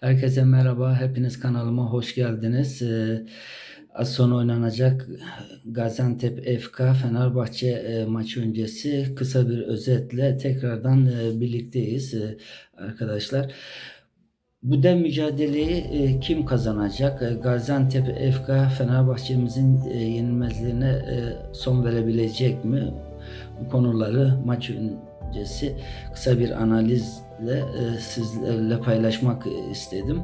Herkese merhaba, hepiniz kanalıma hoş geldiniz. Ee, az sonra oynanacak Gaziantep FK Fenerbahçe e, maçı öncesi kısa bir özetle tekrardan e, birlikteyiz e, arkadaşlar. Bu dev mücadeleyi e, kim kazanacak? Gaziantep FK Fenerbahçe'mizin e, yenilmezliğine son verebilecek mi? Bu konuları maç öncesi kısa bir analizle e, sizlerle paylaşmak istedim.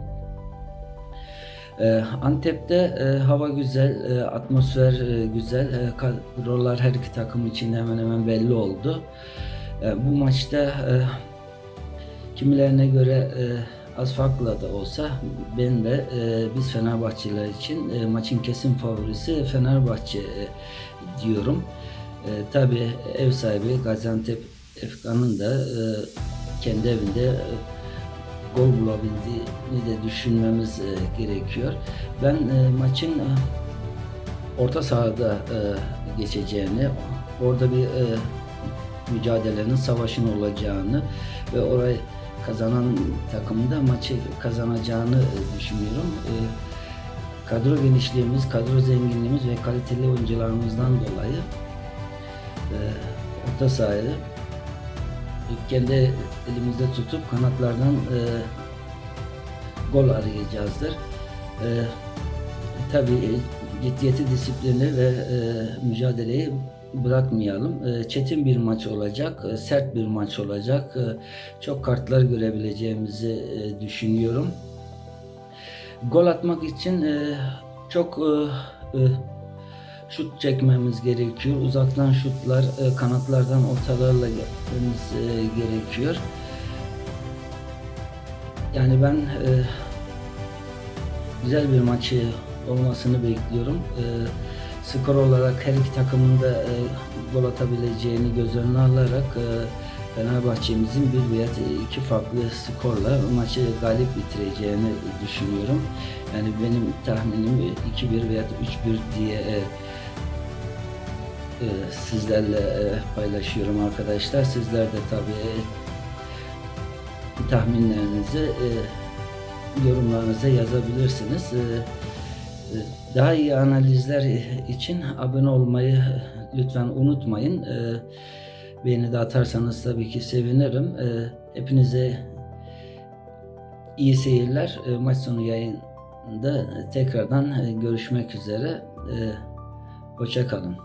E, Antep'te e, hava güzel, e, atmosfer e, güzel, e, kadrolar her iki takım için hemen hemen belli oldu. E, bu maçta e, kimilerine göre e, az farklı da olsa ben de e, biz Fenerbahçeliler için e, maçın kesin favorisi Fenerbahçe e, diyorum. E, Tabi ev sahibi Gaziantep Efkan'ın da e, kendi evinde e, gol bulabildiğini de düşünmemiz e, gerekiyor. Ben e, maçın e, orta sahada e, geçeceğini, orada bir e, mücadelenin, savaşın olacağını ve orayı kazanan takımın da maçı kazanacağını e, düşünüyorum. E, kadro genişliğimiz, kadro zenginliğimiz ve kaliteli oyuncularımızdan dolayı e, orta kendi elimizde tutup kanatlardan e, gol arayacağızdır. E, tabii ciddiyeti, disiplini ve e, mücadeleyi bırakmayalım. E, çetin bir maç olacak, e, sert bir maç olacak. E, çok kartlar görebileceğimizi e, düşünüyorum. Gol atmak için e, çok e, e, şut çekmemiz gerekiyor. Uzaktan şutlar, e, kanatlardan ortalarla yapmamız e, gerekiyor. Yani ben e, güzel bir maçı olmasını bekliyorum. Skor olarak her iki takımın da gol atabileceğini göz önüne alarak Fenerbahçe'mizin bir veya iki farklı skorla maçı galip bitireceğini düşünüyorum. Yani benim tahminim 2-1 veya 3-1 diye sizlerle e, paylaşıyorum arkadaşlar. Sizler de tabii tahminlerinizi e, yorumlarınıza yazabilirsiniz. E, e, Daha iyi analizler için abone olmayı lütfen unutmayın. E, Beğeni de atarsanız tabii ki sevinirim. E, Hepinize iyi seyirler. E, Maç sonu yayında tekrardan e, görüşmek üzere. E, Hoşça kalın.